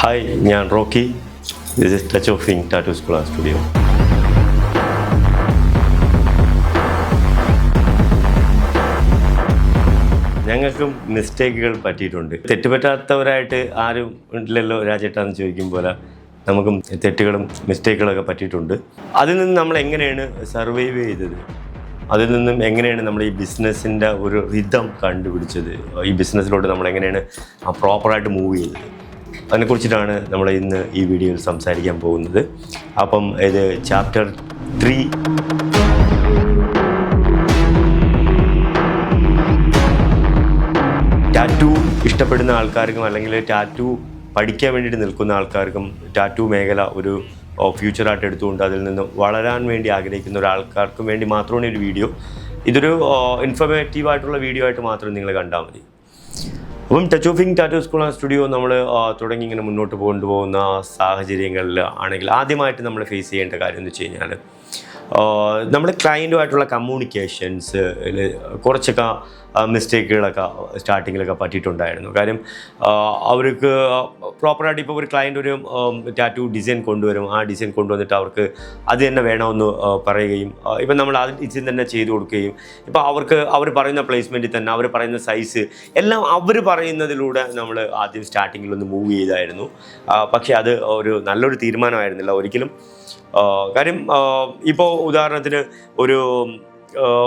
Hi ഞാൻ Rocky. This is touch of ink tattoo school studio ഞങ്ങൾക്കും മിസ്റ്റേക്കുകൾ പറ്റിയിട്ടുണ്ട്. തെറ്റുപറ്റാത്തവരായിട്ട് ആരും ഉണ്ടല്ലോ രാജേട്ടാന്ന് ചോദിക്കും പോലെ നമുക്കും തെറ്റുകളും മിസ്റ്റേക്കുകളൊക്കെ പറ്റിയിട്ടുണ്ട്. അതിൽ നിന്ന് നമ്മൾ എങ്ങനെയാണ് സർവൈവ് ചെയ്തത്? അതിൽ നിന്നും എങ്ങനെയാണ് നമ്മൾ ഈ ബിസിനസ്സിന്റെ ഒരു റിതം കണ്ടുപിടിച്ചത്? ഈ ബിസിനസ്സിലോട്ട് നമ്മൾ എങ്ങനെയാണ് പ്രോപ്പറായിട്ട് മൂവ് ചെയ്തത്? അതിനെക്കുറിച്ചിട്ടാണ് നമ്മൾ ഇന്ന് ഈ വീഡിയോയിൽ സംസാരിക്കാൻ പോകുന്നത്. അപ്പം ഇത് ചാപ്റ്റർ ത്രീ ടാറ്റു ഇഷ്ടപ്പെടുന്ന ആൾക്കാർക്കും അല്ലെങ്കിൽ ടാറ്റു പഠിക്കാൻ വേണ്ടിയിട്ട് നിൽക്കുന്ന ആൾക്കാർക്കും ടാറ്റു മേഖല ഒരു ഫ്യൂച്ചറായിട്ട് എടുത്തുകൊണ്ട് അതിൽ നിന്ന് വളരാൻ വേണ്ടി ആഗ്രഹിക്കുന്ന ഒരാൾക്കാർക്കും വേണ്ടി മാത്രമാണ് ഒരു വീഡിയോ ഇതൊരു ഇൻഫർമേറ്റീവ് ആയിട്ടുള്ള വീഡിയോ ആയിട്ട് മാത്രം നിങ്ങൾ കണ്ടാൽ മതി. അപ്പം touch of ink tattoo school and studio നമ്മൾ തുടങ്ങി ഇങ്ങനെ മുന്നോട്ട് കൊണ്ടുപോകുന്ന സാഹചര്യങ്ങളിൽ ആണെങ്കിൽ ആദ്യമായിട്ട് നമ്മൾ ഫേസ് ചെയ്യേണ്ട കാര്യം എന്ന് വെച്ച് കഴിഞ്ഞാൽ നമ്മുടെ ക്ലയന്റുമായിട്ടുള്ള കമ്മ്യൂണിക്കേഷൻസ് കുറച്ചൊക്കെ മിസ്റ്റേക്കുകളൊക്കെ സ്റ്റാർട്ടിങ്ങിലൊക്കെ പറ്റിയിട്ടുണ്ടായിരുന്നു. കാര്യം അവർക്ക് പ്രോപ്പറായിട്ട് ഇപ്പോൾ ഒരു ക്ലയന്റ് ഒരു ടാറ്റു ഡിസൈൻ കൊണ്ടുവരും. ആ ഡിസൈൻ കൊണ്ടുവന്നിട്ട് അവർക്ക് അത് തന്നെ വേണമെന്ന് പറയുകയും ഇപ്പം നമ്മൾ ആ ഡിസൈൻ തന്നെ ചെയ്തു കൊടുക്കുകയും ഇപ്പോൾ അവർക്ക് അവർ പറയുന്ന പ്ലേസ്മെന്റിൽ തന്നെ അവർ പറയുന്ന സൈസ് എല്ലാം അവർ പറയുന്നതിലൂടെ നമ്മൾ ആദ്യം സ്റ്റാർട്ടിങ്ങിലൊന്ന് മൂവ് ചെയ്തായിരുന്നു. പക്ഷേ അത് ഒരു നല്ലൊരു തീരുമാനമായിരുന്നില്ല ഒരിക്കലും. കാര്യം ഇപ്പോൾ ഉദാഹരണത്തിന് ഒരു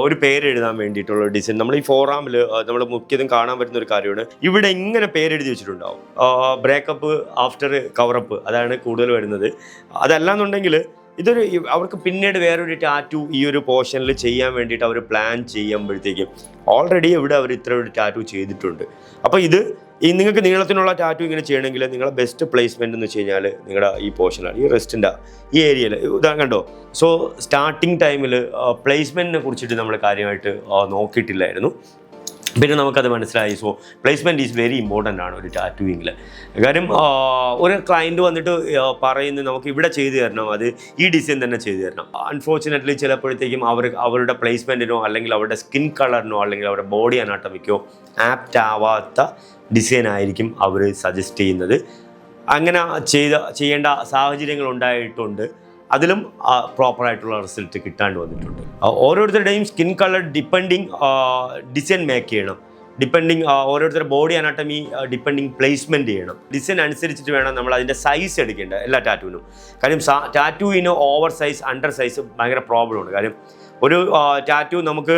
ഒരു പേരെഴുതാൻ വേണ്ടിയിട്ടുള്ള ഡിസൈൻ നമ്മൾ ഈ ഫോറാമിൽ നമ്മൾ മുഖ്യതും കാണാൻ പറ്റുന്ന ഒരു കാര്യമാണ്. ഇവിടെ ഇങ്ങനെ പേരെഴുതി വെച്ചിട്ടുണ്ടാവും. ബ്രേക്കപ്പ് ആഫ്റ്റർ കവറപ്പ് അതാണ് കൂടുതൽ വരുന്നത്. അതല്ലാന്നുണ്ടെങ്കിൽ ഇതൊരു അവർക്ക് പിന്നീട് വേറൊരു ടാറ്റു ഈ ഒരു പോർഷനിൽ ചെയ്യാൻ വേണ്ടിയിട്ട് അവർ പ്ലാൻ ചെയ്യുമ്പോഴത്തേക്കും ഓൾറെഡി ഇവിടെ അവർ ഇത്ര ഒരു ടാറ്റു ചെയ്തിട്ടുണ്ട്. അപ്പോൾ ഇത് ഈ നിങ്ങൾക്ക് നീളത്തിനുള്ള ടാറ്റു ഇങ്ങനെ ചെയ്യണമെങ്കിൽ നിങ്ങളുടെ ബെസ്റ്റ് പ്ലേസ്മെന്റ് എന്ന് വെച്ച് കഴിഞ്ഞാൽ നിങ്ങളുടെ ഈ പോർഷനാണ് ഈ റെസ്റ്റിന്റെ ഈ ഏരിയയിൽ ഉദാഹരണം കണ്ടോ? സോ സ്റ്റാർട്ടിങ് ടൈമിൽ പ്ലേസ്മെന്റിനെ കുറിച്ചിട്ട് നമ്മൾ കാര്യമായിട്ട് നോക്കിയിട്ടില്ലായിരുന്നു. പിന്നെ നമുക്കത് മനസ്സിലായി. So placement is very important ആണ് ഒരു ടാറ്റൂയിങ്ങിൽ കാര്യം ഒരു ക്ലയന്റ് വന്നിട്ട് പറയുന്നത് നമുക്ക് ഇവിടെ ചെയ്തു തരണം അത് ഈ ഡിസൈൻ തന്നെ ചെയ്തു തരണം. അൺഫോർച്ചുനേറ്റ്ലി ചിലപ്പോഴത്തേക്കും അവർ അവരുടെ പ്ലേസ്മെന്റിനോ അല്ലെങ്കിൽ അവരുടെ സ്കിൻ കളറിനോ അല്ലെങ്കിൽ അവരുടെ ബോഡി അനാട്ടമിക്കോ ആപ്റ്റ് ആവാത്ത ഡിസൈൻ ആയിരിക്കും അവർ സജസ്റ്റ് ചെയ്യുന്നത്. അങ്ങനെ ചെയ്ത ചെയ്യേണ്ട സാഹചര്യങ്ങൾ ഉണ്ടായിട്ടുണ്ട്. അതിലും പ്രോപ്പർ ആയിട്ടുള്ള റിസൾട്ട് കിട്ടാണ്ട് വന്നിട്ടുണ്ട്. ഓരോരുത്തരുടെയും skin colour depending design make ചെയ്യണം. ഡിപ്പെൻഡിങ് ഓരോരുത്തരുടെ ബോഡി അനാട്ടമി ഡിപ്പെൻഡിങ് പ്ലേസ്മെന്റ് ചെയ്യണം. ഡിസൈൻ അനുസരിച്ചിട്ട് വേണം നമ്മൾ അതിന്റെ സൈസ് എടുക്കേണ്ടത് എല്ലാ ടാറ്റൂവിനും കാര്യം ടാറ്റൂവിന് ഓവർ സൈസ് അണ്ടർ സൈസ് ഭയങ്കര ഉണ്ട് കാര്യം ഒരു ടാറ്റു നമുക്ക്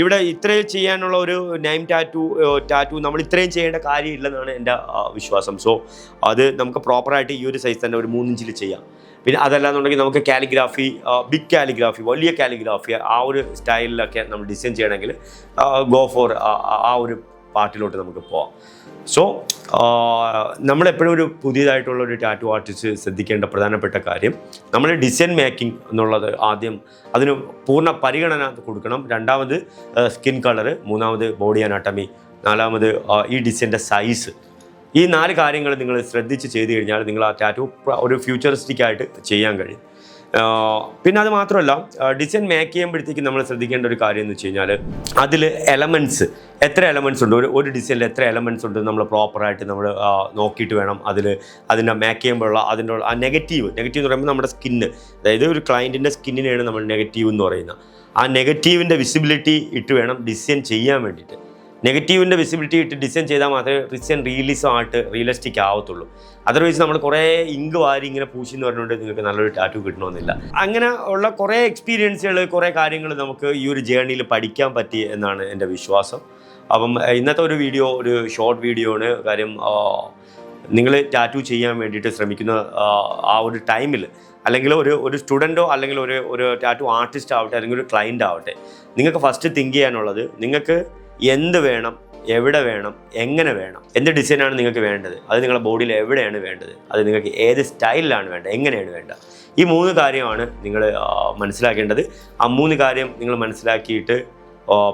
ഇവിടെ ഇത്രയും ചെയ്യാനുള്ള ഒരു നൈം ടാറ്റു ടാറ്റു നമ്മൾ ഇത്രയും ചെയ്യേണ്ട കാര്യമില്ലെന്നാണ് എന്റെ വിശ്വാസം. സോ അത് നമുക്ക് പ്രോപ്പറായിട്ട് ഈ ഒരു സൈസ് തന്നെ ഒരു മൂന്നിഞ്ചിൽ ചെയ്യാം. പിന്നെ അതല്ലാന്നുണ്ടെങ്കിൽ നമുക്ക് കാലിഗ്രാഫി ബിഗ് കാലിഗ്രാഫി വലിയ കാലിഗ്രാഫി ആ ഒരു സ്റ്റൈലിലൊക്കെ നമ്മൾ ഡിസൈൻ ചെയ്യണമെങ്കിൽ ഗോ ഫോർ ആ ഒരു പാട്ടിലോട്ട് നമുക്ക് പോവാം. സോ നമ്മളെപ്പോഴും ഒരു പുതിയതായിട്ടുള്ള ഒരു ടാറ്റു ആർട്ടിസ്റ്റ് ശ്രദ്ധിക്കേണ്ട പ്രധാനപ്പെട്ട കാര്യം നമ്മൾ ഡിസൈൻ മേക്കിംഗ് എന്നുള്ളത് ആദ്യം അതിന് പൂർണ പരിഗണന കൊടുക്കണം. രണ്ടാമത് സ്കിൻ കളർ മൂന്നാമത് ബോഡി അനാട്ടമി നാലാമത് ഈ ഡിസൈന്റെ സൈസ് ഈ നാല് കാര്യങ്ങൾ നിങ്ങൾ ശ്രദ്ധിച്ച് ചെയ്ത് കഴിഞ്ഞാൽ നിങ്ങൾ ആ ടാറ്റു ഒരു ഫ്യൂച്ചറിസ്റ്റിക് ആയിട്ട് ചെയ്യാൻ കഴിയും. പിന്നെ അത് മാത്രമല്ല ഡിസൈൻ മേക്ക് ചെയ്യുമ്പോഴത്തേക്കും നമ്മൾ ശ്രദ്ധിക്കേണ്ട ഒരു കാര്യം എന്ന് വെച്ച് കഴിഞ്ഞാൽ അതിൽ എലമെന്റ്സ് എത്ര എലമെന്റ്സ് ഉണ്ട്? ഒരു ഒരു ഡിസൈനിൽ എത്ര എലമെന്റ്സ് ഉണ്ട് നമ്മൾ പ്രോപ്പറായിട്ട് നമ്മൾ നോക്കിയിട്ട് വേണം അതിൽ അതിന്റെ മേക്ക് ചെയ്യുമ്പോഴുള്ള അതിന്റെ ആ നെഗറ്റീവ് നെഗറ്റീവ് എന്ന് പറയുമ്പോൾ നമ്മുടെ സ്കിന്ന് അതായത് ഒരു ക്ലയന്റിന്റെ സ്കിന്നിനെയാണ് നമ്മൾ നെഗറ്റീവ് എന്ന് പറയുന്നത്. ആ നെഗറ്റീവിന്റെ വിസിബിലിറ്റി ഇട്ട് വേണം ഡിസൈൻ ചെയ്യാൻ വേണ്ടിയിട്ട്. നെഗറ്റീവിന്റെ വിസിബിലിറ്റി ഇട്ട് ഡിസൈൻ ചെയ്താൽ മാത്രമേ ഡിസൈൻ റിയലിസം ആയിട്ട് റിയലിസ്റ്റിക് ആവത്തുള്ളൂ. അതർവൈസ് നമ്മൾ കുറേ ഇങ്ക് വാരി ഇങ്ങനെ പൂശി എന്ന് പറഞ്ഞുകൊണ്ട് നിങ്ങൾക്ക് നല്ലൊരു ടാറ്റു കിട്ടണമെന്നില്ല. അങ്ങനെ ഉള്ള കുറേ എക്സ്പീരിയൻസുകൾ കുറേ കാര്യങ്ങൾ നമുക്ക് ഈ ഒരു ജേർണിയിൽ പഠിക്കാൻ പറ്റി എന്നാണ് എന്റെ വിശ്വാസം. അപ്പം ഇന്നത്തെ ഒരു വീഡിയോ ഒരു ഷോർട്ട് വീഡിയോ ആണ്. കാര്യം നിങ്ങൾ ടാറ്റു ചെയ്യാൻ വേണ്ടിയിട്ട് ശ്രമിക്കുന്ന ആ ഒരു ടൈമിൽ അല്ലെങ്കിൽ ഒരു ഒരു സ്റ്റുഡന്റോ അല്ലെങ്കിൽ ഒരു ഒരു ടാറ്റു ആർട്ടിസ്റ്റ് ആവട്ടെ അല്ലെങ്കിൽ ഒരു ക്ലയന്റ് ആവട്ടെ നിങ്ങൾക്ക് ഫസ്റ്റ് തിങ്ക് ചെയ്യാനുള്ളത് നിങ്ങൾക്ക് എന്ത് വേണം എവിടെ വേണം എങ്ങനെ വേണം എന്ത് ഡിസൈനാണ് നിങ്ങൾക്ക് വേണ്ടത്? അത് നിങ്ങളുടെ ബോഡിയിൽ എവിടെയാണ് വേണ്ടത്? അത് നിങ്ങൾക്ക് ഏത് സ്റ്റൈലിലാണ് വേണ്ടത്? എങ്ങനെയാണ് വേണ്ടത്? ഈ മൂന്ന് കാര്യമാണ് നിങ്ങൾ മനസ്സിലാക്കേണ്ടത്. ആ മൂന്ന് കാര്യം നിങ്ങൾ മനസ്സിലാക്കിയിട്ട്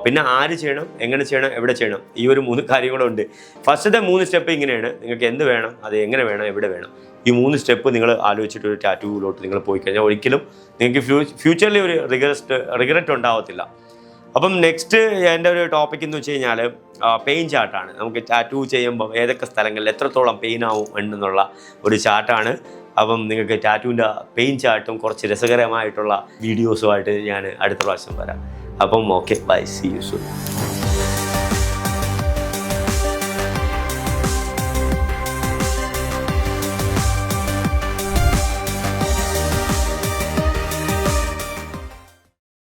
പിന്നെ ആര് ചെയ്യണം എങ്ങനെ ചെയ്യണം എവിടെ ചെയ്യണം? ഈ ഒരു മൂന്ന് കാര്യങ്ങളുണ്ട്. ഫസ്റ്റത്തെ മൂന്ന് സ്റ്റെപ്പ് ഇങ്ങനെയാണ്. നിങ്ങൾക്ക് എന്ത് വേണം അത് എങ്ങനെ വേണം എവിടെ വേണം? ഈ മൂന്ന് സ്റ്റെപ്പ് നിങ്ങൾ ആലോചിച്ചിട്ട് ഒരു ടാറ്റൂവിലോട്ട് നിങ്ങൾ പോയി കഴിഞ്ഞാൽ ഒരിക്കലും നിങ്ങൾക്ക് ഫ്യൂ ഫ്യൂച്ചറിൽ ഒരു റിഗ്രസ്റ്റ് റിഗ്രറ്റ് ഉണ്ടാവത്തില്ല. അപ്പം നെക്സ്റ്റ് എന്റെ ഒരു ടോപ്പിക് എന്ന് വെച്ച് കഴിഞ്ഞാൽ പെയിൻ ചാർട്ടാണ് നമുക്ക് ടാറ്റൂ ചെയ്യുമ്പോൾ ഏതൊക്കെ സ്ഥലങ്ങളിൽ എത്രത്തോളം പെയിൻ ആവും എന്നുള്ള ഒരു ചാർട്ടാണ് അപ്പം നിങ്ങൾക്ക് ടാറ്റുവിന്റെ പെയിൻ ചാർട്ടും കുറച്ച് രസകരമായിട്ടുള്ള വീഡിയോസുമായിട്ട് ഞാൻ അടുത്ത പ്രാവശ്യം വരാം. അപ്പം ഓക്കെ ബൈ സി യു സു